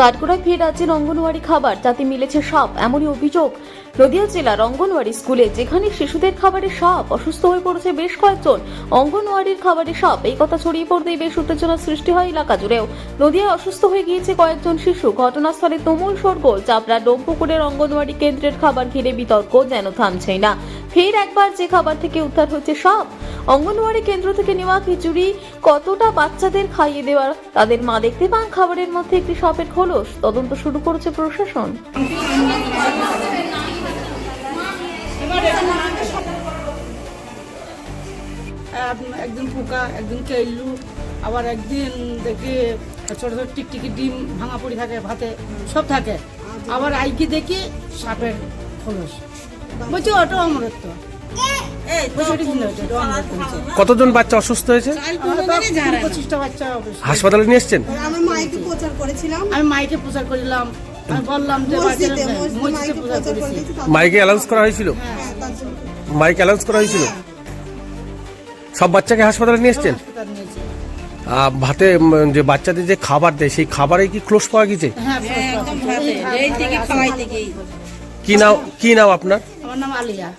কাঠগোড়ায় ফের রাজ্যের অঙ্গনওয়াড়ি খাবার যাতে মিলেছে সাপ, এমনই অভিযোগ। নদিয়া জেলার অঙ্গনওয়াড়ি স্কুলে, যেখানে শিশুদের খাবারে সাপ অসুস্থ হয়ে পড়েছে বেশ কয়েকজন অঙ্গনওয়াড়ির খাবারে সাপ। এই কথা ছড়িয়ে পড়তেই বেশ উত্তেজনা সৃষ্টি হয় এলাকা জুড়েও। নদিয়ায় অসুস্থ হয়ে গিয়েছে কয়েকজন শিশু। ঘটনাস্থলে তুমুল শোরগোল, চাপড়া ডোমপুকুরের অঙ্গনওয়াড়ি কেন্দ্রের খাবার ঘিরে বিতর্ক যেন থামছেই না। ফের একবার যে খাবার থেকে উদ্ধার হচ্ছে সাপ অঙ্গনওয়াড়ি কেন্দ্র থেকে নেওয়া খিচুড়ি কতটা বাচ্চাদের খাইয়ে দেওয়া তাদের মা দেখতে পান খাবারের মধ্যে একটি সাপের খোলস। তদন্ত শুরু করেছে প্রশাসন। একদিন পোকা একদিন কেল্লু, আবার একদিন দেখি ছোট ছোট টিকটিকি ডিম ভাঙা পড়ি থাকে, ভাতে সব থাকে। আবার আইকি দেখি সাপের খোলস। বলছি ওটা অমরত্ব। কতজন বাচ্চা অসুস্থ হয়েছে? পঁচিশটা বাচ্চা হাসপাতালে নিয়ে এসছেন? আমরা মাইকে প্রচার করেছিলাম। আমি মাইকে প্রচার করিলাম আমি বললাম যে মসজিদে বাচ্চারা- মসজিদে মসজিদে মাইকে প্রচার প্রচার করেছি। করেছি তার- মাইকে অ্যালাউন্স করা হয়েছিল? হ্যাঁ। মাইক অ্যালাউন্স করা হয়েছিল? সব বাচ্চাকে হাসপাতালে নিয়ে এসছেন? ভাতে যে বাচ্চাদের যে খাবার দেয় সেই খাবারে কি ক্লোজ পাওয়া গেছে? হ্যাঁ কি নাম কি নাম আপনার? আমার নাম আলিয়া।